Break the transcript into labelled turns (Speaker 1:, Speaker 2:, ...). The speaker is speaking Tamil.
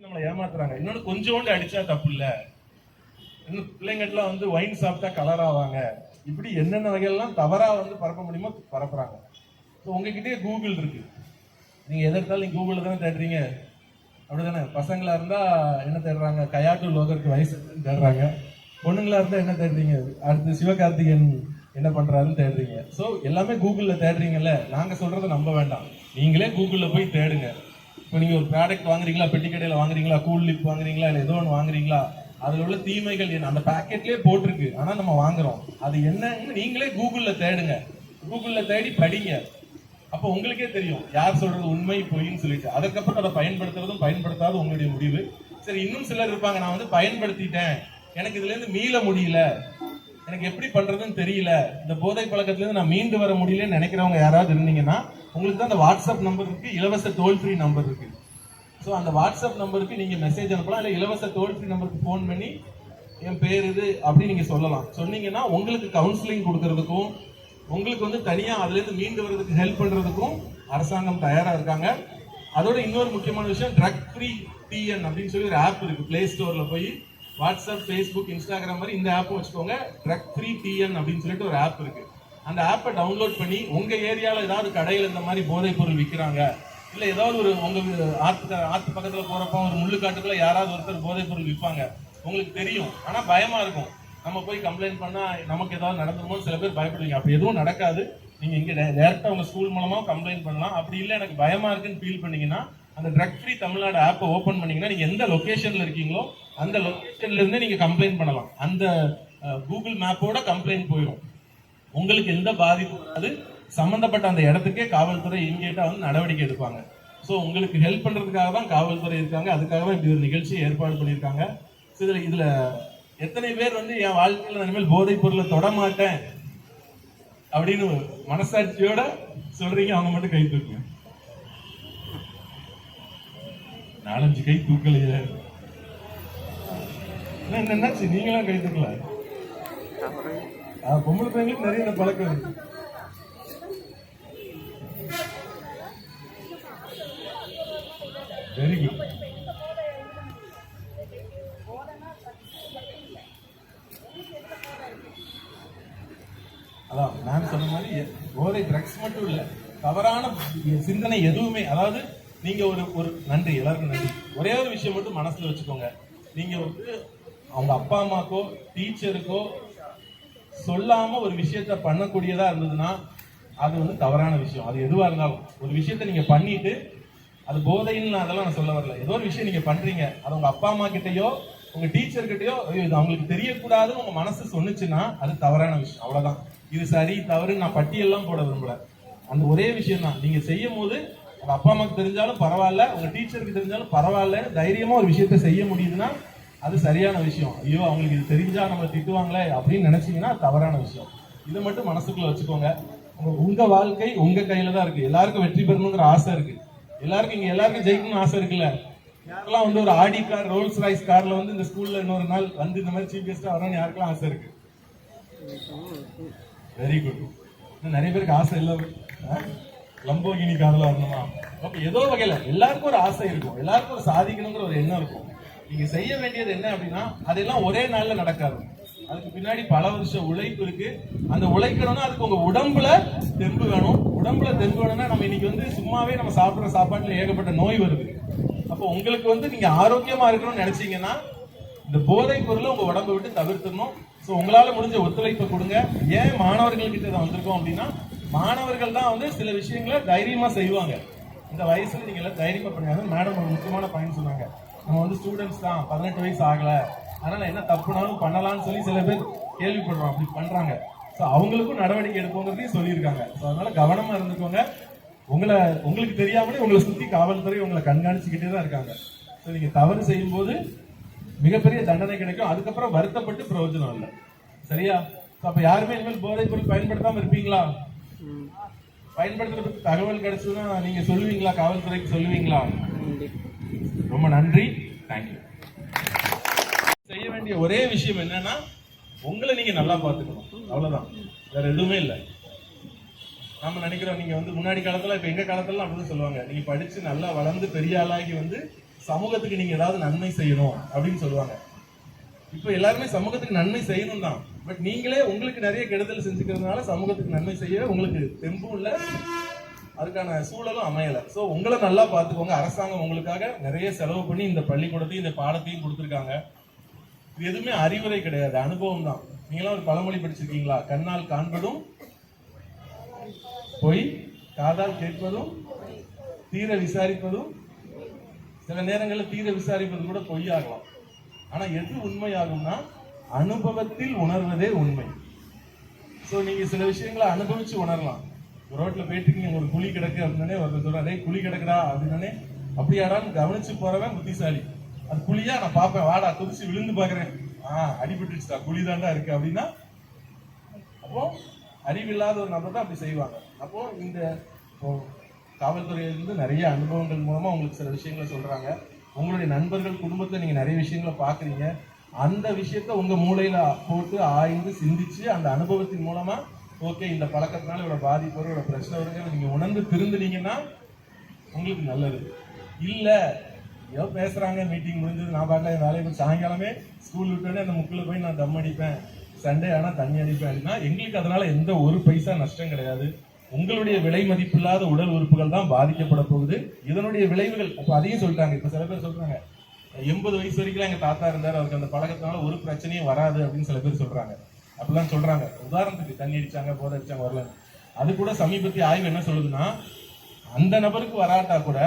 Speaker 1: நம்மளை ஏமாத்துறாங்க. இன்னொன்று கொஞ்சோண்டு அடிச்சா தப்பு இல்லை இன்னும் பிள்ளைங்கள்லாம் வந்து ஒயின் சாப்பிட்டா கலர் ஆவாங்க. இப்படி என்னென்ன வகையெல்லாம் தவறாக வந்து பரப்ப முடியுமோ பரப்புறாங்க. ஸோ உங்ககிட்டயே கூகுள் இருக்கு. நீங்கள் எதை எடுத்தாலும் கூகுளில் தானே தேடுறீங்க? அப்படிதானே பசங்களா இருந்தால் என்ன தேடுறாங்க? கயாட்டு லோகருக்கு வயசு தேடுறாங்க. பொண்ணுங்களா இருந்தால் என்ன தேடுறீங்க? அடுத்து சிவகார்த்திகேயன் என்ன பண்ணுறாருன்னு தேடுறீங்க. ஸோ எல்லாமே கூகுளில் தேடுறீங்கல்ல. நாங்கள் சொல்கிறத நம்ப வேண்டாம். நீங்களே கூகுளில் போய் தேடுங்க. இப்போ நீங்கள் ஒரு ப்ராடக்ட் வாங்குறீங்களா பெட்டி கடையில் வாங்குறீங்களா கூல் லிப் வாங்குறீங்களா இல்லை ஏதோ ஒன்று வாங்குறீங்களா அதில் உள்ள தீமைகள் என்ன? அந்த பேக்கெட்லேயே போட்டிருக்கு. ஆனால் நம்ம வாங்குறோம். அது என்னன்னு நீங்களே கூகுளில் தேடுங்க. கூகுளில் தேடி படிங்க. அப்போ உங்களுக்கே தெரியும். யார் சொல்றது உண்மை பொய்ன்னு சொல்லிட்டு. அதுக்கப்புறம் அதை பயன்படுத்துறதும் பயன்படுத்தாத உங்களுடைய முடிவு. சரி இன்னும் சிலர் இருப்பாங்க. நான் வந்து பயன்படுத்திட்டேன். எனக்கு இதுலேருந்து மீள முடியல. எனக்கு எப்படி பண்றதுன்னு தெரியல. இந்த போதை பழக்கத்துலேருந்து நான் மீண்டு வர முடியலன்னு நினைக்கிறவங்க யாராவது இருந்தீங்கன்னா உங்களுக்கு தான் அந்த வாட்ஸ்அப் நம்பர் இருக்கு இலவச டோல் ஃப்ரீ நம்பர் இருக்கு. ஸோ அந்த வாட்ஸ்அப் நம்பருக்கு நீங்க மெசேஜ் அனுப்பலாம் இல்லை இலவச டோல் ஃப்ரீ நம்பருக்கு ஃபோன் பண்ணி என் பேர் இது அப்படின்னு நீங்க சொல்லலாம். சொன்னீங்கன்னா உங்களுக்கு கவுன்சிலிங் கொடுக்கறதுக்கும் உங்களுக்கு வந்து தனியாக அதுலேருந்து மீண்டு வர்றதுக்கு ஹெல்ப் பண்ணுறதுக்கும் அரசாங்கம் தயாராக இருக்காங்க. அதோட இன்னொரு முக்கியமான விஷயம் ட்ரக் ஃப்ரீ டிஎன் அப்படின்னு சொல்லி ஒரு ஆப் இருக்குது ப்ளே ஸ்டோரில் போய் வாட்ஸ்அப் ஃபேஸ்புக் இன்ஸ்டாகிராம் மாதிரி இந்த ஆப் வச்சுக்கோங்க. ட்ரக் ஃப்ரீ டிஎன் அப்படின்னு சொல்லிட்டு ஒரு ஆப் இருக்கு. அந்த ஆப்பை டவுன்லோட் பண்ணி உங்கள் ஏரியாவில் ஏதாவது கடையில் இந்த மாதிரி போதைப் பொருள் விற்கிறாங்க இல்லை ஏதாவது ஒரு உங்கள் ஆற்று ஆற்று பக்கத்தில் போகிறப்போ ஒரு முள்ளுக்காட்டுக்குள்ள யாராவது ஒருத்தர் போதைப் பொருள் விற்பாங்க உங்களுக்கு தெரியும். ஆனால் பயமாக இருக்கும். நம்ம போய் கம்ப்ளைண்ட் பண்ணால் நமக்கு ஏதாவது நடந்துருமோன்னு சில பேர் பயப்படுவீங்க. அப்படி எதுவும் நடக்காது. நீங்கள் இங்கே டேரக்டா உங்கள் ஸ்கூல் மூலமாக கம்ப்ளைண்ட் பண்ணலாம். அப்படி இல்லை எனக்கு பயமாக இருக்குன்னு ஃபீல் பண்ணீங்கன்னா அந்த ட்ரக் ஃப்ரீ தமிழ்நாடு ஆப்பை ஓப்பன் பண்ணீங்கன்னா நீங்கள் எந்த லொக்கேஷனில் இருக்கீங்களோ அந்த லொக்கேஷன்லேருந்தே நீங்கள் கம்ப்ளைண்ட் பண்ணலாம். அந்த கூகுள் மேப்போட கம்ப்ளைண்ட் போயிடும் உங்களுக்கு எந்த பாதிப்பும் வராது. சம்மந்தப்பட்ட அந்த இடத்துக்கே காவல்துறை இமீடியட்டாக வந்து நடவடிக்கை எடுப்பாங்க. ஸோ உங்களுக்கு ஹெல்ப் பண்ணுறதுக்காக தான் காவல்துறை இருக்காங்க. அதுக்காக தான் இப்படி ஒரு நிகழ்ச்சியை ஏற்பாடு பண்ணியிருக்காங்க. இதில் இதில் எத்தனை பேர் வந்து என் வாழ்க்கையில் நான் இனிமேல் போதைப் பொருளை தொடமாட்டேன் அப்படின்னு மனசாட்சியோட சொல்றீங்க அவங்க மட்டும் கை தூக்குங்க. நாலஞ்சு கை தூக்கலையே. என்ன என்னாச்சு? நீங்களாம் கை தூக்கல? பொம்பளை பையங்களுக்கு நிறைய பழக்கம் இருக்கு. வெரி குட் அதான் நான் சொன்ன மாதிரி போதை ட்ரக்ஸ் மட்டும் இல்லை தவறான சிந்தனை எதுவுமே அதாவது நீங்க ஒரு ஒரு நன்றி எல்லாருக்கும் நன்றி. ஒரே ஒரு விஷயம் மட்டும் மனசுல வச்சுக்கோங்க. நீங்க வந்து அவங்க அப்பா அம்மாக்கோ டீச்சருக்கோ சொல்லாம ஒரு விஷயத்த பண்ணக்கூடியதா இருந்ததுன்னா அது வந்து தவறான விஷயம். அது எதுவா இருந்தாலும். ஒரு விஷயத்த நீங்க பண்ணிட்டு அது போதைன்னு அதெல்லாம் நான் சொல்ல வரல. ஏதோ ஒரு விஷயம் நீங்க பண்றீங்க. அது உங்க அப்பா அம்மா கிட்டயோ உங்க டீச்சர் கிட்டயோ ஐயோ, இது அவங்களுக்கு தெரியக்கூடாதுன்னு உங்க மனசு சொன்னுச்சுன்னா அது தவறான விஷயம். அவ்வளவுதான். இது சரி தவறு நான் பட்டியெல்லாம் போட விரும்பல. அந்த ஒரே விஷயம் தான் நீங்க செய்யும் போது உங்க அப்பா அம்மாக்கு தெரிஞ்சாலும் பரவாயில்ல உங்க டீச்சருக்கு தெரிஞ்சாலும் பரவாயில்ல தைரியமா ஒரு விஷயத்த செய்ய முடியுதுன்னா அது சரியான விஷயம். ஐயோ அவங்களுக்கு இது தெரிஞ்சா நம்மளை திட்டுவாங்களே அப்படின்னு நினைச்சீங்கன்னா தவறான விஷயம். இதை மட்டும் மனசுக்குள்ள வச்சுக்கோங்க. உங்க- வாழ்க்கை உங்க கையில தான் இருக்கு. எல்லாருக்கும் வெற்றி பெறணுங்கிற ஆசை இருக்கு. எல்லாருக்கும் இங்க எல்லாருக்கும் ஜெயிக்கணும்னு ஆசை இருக்குல்ல? யாரெல்லாம் வந்து ஒரு ஆடி கார் ரோல்ஸ் ராய்ஸ் கார்ல வந்து இந்த ஸ்கூல்ல இன்னொரு நாள் வந்து இந்த மாதிரி சீஃப் கெஸ்டா வரணும்னு யாருக்கெல்லாம் ஆசை இருக்கு? வெரி குட் இன்னும் நிறைய பேருக்கு ஆசை இல்லை. லம்போகினி கார்ல வரணுமா? ஓகே ஏதோ வகையில் எல்லாருக்கும் ஒரு ஆசை இருக்கும். எல்லாருக்கும் ஒரு சாதிக்கணுங்கிற ஒரு எண்ணம் இருக்கும். நீங்கள் செய்ய வேண்டியது என்ன அப்படின்னா அதெல்லாம் ஒரே நாளில் நடக்காது. அதுக்கு பின்னாடி பல வருஷம் உழைப்பு இருக்கு. அந்த உழைக்கணும்னா அதுக்கு உங்க உடம்புல தெம்பு வேணும். உடம்புல தெம்பு வேணும்னா நம்ம இன்னைக்கு வந்து சும்மாவே நம்ம சாப்பிட்ற சாப்பாட்டுல ஏகப்பட்ட நோய் வருது. அப்போ உங்களுக்கு வந்து நீங்க ஆரோக்கியமா இருக்கணும்னு நினைச்சீங்கன்னா இந்த போதைப் பொருளை உங்க உடம்பை விட்டு தவிர்த்துடணும். ஸோ உங்களால முடிஞ்ச ஒத்துழைப்பை கொடுங்க. ஏன் மாணவர்கள் கிட்ட இதை வந்திருக்கோம் அப்படின்னா மாணவர்கள் தான் வந்து சில விஷயங்களை தைரியமா செய்வாங்க. இந்த வயசுல நீங்க எல்லாம் தைரியமா பண்ணுங்க. மேடம் ஒரு முக்கியமான பாயிண்ட் சொன்னாங்க. நம்ம வந்து ஸ்டூடெண்ட்ஸ் தான். பதினெட்டு வயசு ஆகல. அதனால என்ன தப்புனாலும் பண்ணலாம்னு சொல்லி சில பேர் கேள்விப்படுறோம். அப்படி பண்றாங்க. ஸோ அவங்களுக்கும் நடவடிக்கை எடுப்போங்கிறதையும் சொல்லியிருக்காங்க. ஸோ அதனால கவனமா இருந்துக்கோங்க. உங்களை உங்களுக்கு தெரியாமலே உங்களை சுத்தி காவல்துறை உங்களை கண்காணிச்சுக்கிட்டே தான் இருக்காங்க. ஸோ நீங்க தவறு செய்யும்போது மிகப்பெரிய தண்டனை கிடைக்கும். அதுக்கப்புறம் வருத்தப்பட்டு பிரயோஜனம் இல்லை. சரியா? So, அப்ப யாருமே இனிமேல் போதைப் பொருள் பயன்படுத்தாம இருப்பீங்களா? பயன்படுத்துறதுக்கு தகவல் கிடைச்சதுன்னா நீங்க சொல்லுவீங்களா? காவல்துறைக்கு சொல்லுவீங்களா? ரொம்ப நன்றி. தேங்க்யூ செய்ய வேண்டிய ஒரே விஷயம் என்னன்னா உங்களை நீங்க நல்லா பாத்துக்கணும் அவ்வளவுதான். வேற எதுவுமே இல்லை. நம்ம நினைக்கிறோம் நீங்க வந்து முன்னாடி காலத்துல இப்ப எங்க காலத்துல அப்படிதான் சொல்லுவாங்க. நீங்க படிச்சு நல்லா வளர்ந்து பெரிய ஆளாகி வந்து சமூகத்துக்கு நீங்க ஏதாவது நன்மை செய்யணும் அப்படின்னு சொல்லுவாங்க. இப்போ எல்லாருமே சமூகத்துக்கு நன்மை செய்யணும் தான் பட் நீங்களே உங்களுக்கு நிறைய கெடுதல் செஞ்சுக்கிறதுனால சமூகத்துக்கு நன்மை செய்ய உங்களுக்கு தெம்பும் இல்லை அதுக்கான சூழலும் அமையலை. ஸோ உங்களை நல்லா பார்த்துக்கோங்க. அரசாங்கம் உங்களுக்காக நிறைய செலவு பண்ணி இந்த பள்ளிக்கூடத்தையும் இந்த பாடத்தையும் கொடுத்துருக்காங்க. இது எதுவுமே அறிவுரை கிடையாது அனுபவம் தான். நீங்களாம் ஒரு பழமொழி படிச்சிருக்கீங்களா? கண்ணால் காண்பதும் பொய் காதால் கேட்பதும் தீர விசாரிப்பதும் சில நேரங்களில் தீர விசாரிப்பது கூட பொய்யாகலாம். ஆனா எது உண்மையாகும்னா அனுபவத்தில் உணர்வதே உண்மை. ஸோ நீங்க சில விஷயங்களை அனுபவிச்சு உணரலாம். ரோட்ல போயிட்டு இருக்கீங்க ஒரு குழி கிடக்கு அப்படின்னே ஒருத்தர் சொல்றாரு அதே குழி கிடக்குடா அப்படின்னே அப்படியாடான்னு கவனிச்சு போறவன் புத்திசாலி. அது குழியா? நான் பார்ப்பேன். வாடா குதிச்சு விழுந்து பாக்குறேன் ஆஹ் அடிபட்டுச்சுடா குழி தாண்டா இருக்கு. அப்படின்னா அப்போ அறிவில்லாத ஒரு நபர் தான் அப்படி செய்வாங்க. அப்போ இந்த இப்போ காவல்துறையிலிருந்து நிறைய அனுபவங்கள் மூலமா உங்களுக்கு சில விஷயங்களை சொல்றாங்க. உங்களுடைய நண்பர்கள் குடும்பத்தை நீங்கள் நிறைய விஷயங்களை பார்க்குறீங்க. அந்த விஷயத்த உங்கள் மூளையில் போட்டு ஆய்ந்து சிந்திச்சு அந்த அனுபவத்தின் மூலமாக ஓகே இந்த பழக்கத்தினால இவ்வளோ பாதிப்பு வரும் இவ்வளோ பிரச்சனை வருங்கிறத நீங்கள் உணர்ந்து திருந்துனீங்கன்னா உங்களுக்கு நல்லது. இல்லை ஏதோ பேசுகிறாங்க மீட்டிங் முடிஞ்சது நான் பாட்டில் என் வேலையை போய் சாயங்காலமே ஸ்கூல் விட்டோடனே அந்த முக்கில் போய் நான் தம் அடிப்பேன். சண்டே ஆனால் தண்ணி அடிப்பேன் அப்படின்னா எங்களுக்கு அதனால் எந்த ஒரு பைசா நஷ்டம் கிடையாது. உங்களுடைய விலை மதிப்பில்லாத உடல் உறுப்புகள் தான் பாதிக்கப்பட போகுது. இதனுடைய விளைவுகள் அப்ப அதையும் சொல்லிட்டாங்க. இப்ப சில பேர் சொல்றாங்க எண்பது வயசு வரைக்கும் எங்க தாத்தா இருந்தார் அவருக்கு அந்த பழக்கத்தினால ஒரு பிரச்சனையும் வராது அப்படின்னு சில பேர் சொல்றாங்க. அப்படிலாம் சொல்றாங்க. உதாரணத்துக்கு தண்ணி அடிச்சாங்க போதை அடிச்சாங்க வரல அது கூட சமீபத்திய ஆய்வு என்ன சொல்லுதுன்னா அந்த நபருக்கு வராட்டா கூட